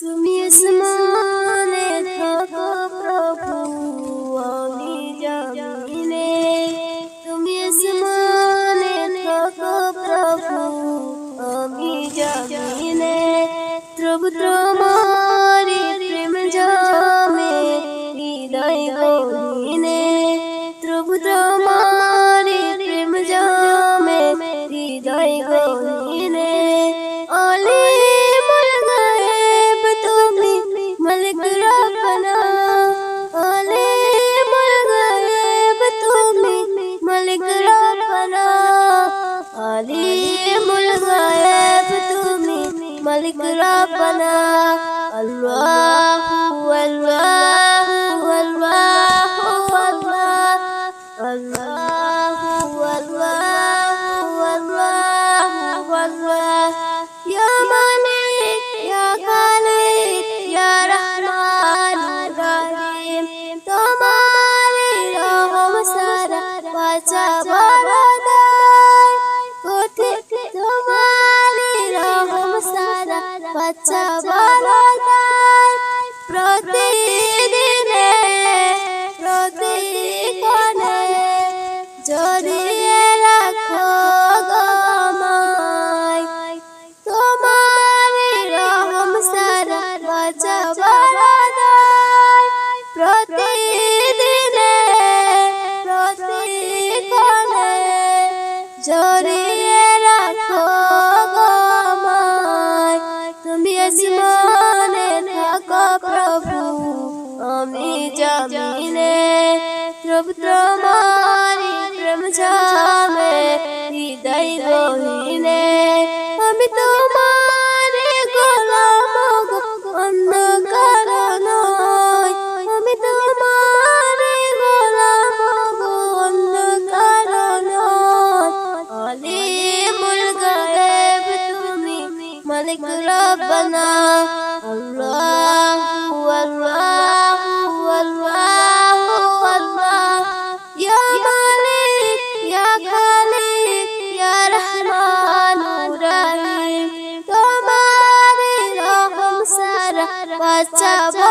তুমি আসমানে থাকো প্রভু, আমি জামিনে। তুমি আসমানে থাকো প্রভু, আমি জামিনে। প্রভু তোমারি প্রেম জামে, হৃদয় গহিনে। প্রভু তোমারি প্রেম জামে, হৃদয় গহিনে। মলিক রব্বানা আল্লাহু আল্লাহু আল্লাহু আল্লাহ আল্লাহু আল্লাহু আল্লাহু আল্লাহ ইয়া মালিক ইয়া খালিক ইয়া রহমান রহিম তোমারি রহম সারা বাঁচা সারা বাঁচা বরদাই প্রভু তোমারি প্রেম জামে হৃদয় গহিনে আমি তোমারে গোলাম গো, অন্য কারও নয়। আমি তোমারে গোলাম গো, অন্য কারও নয়। আলিমুল গায়েব তুমি মালিক রব্বানা। বাঁচাবো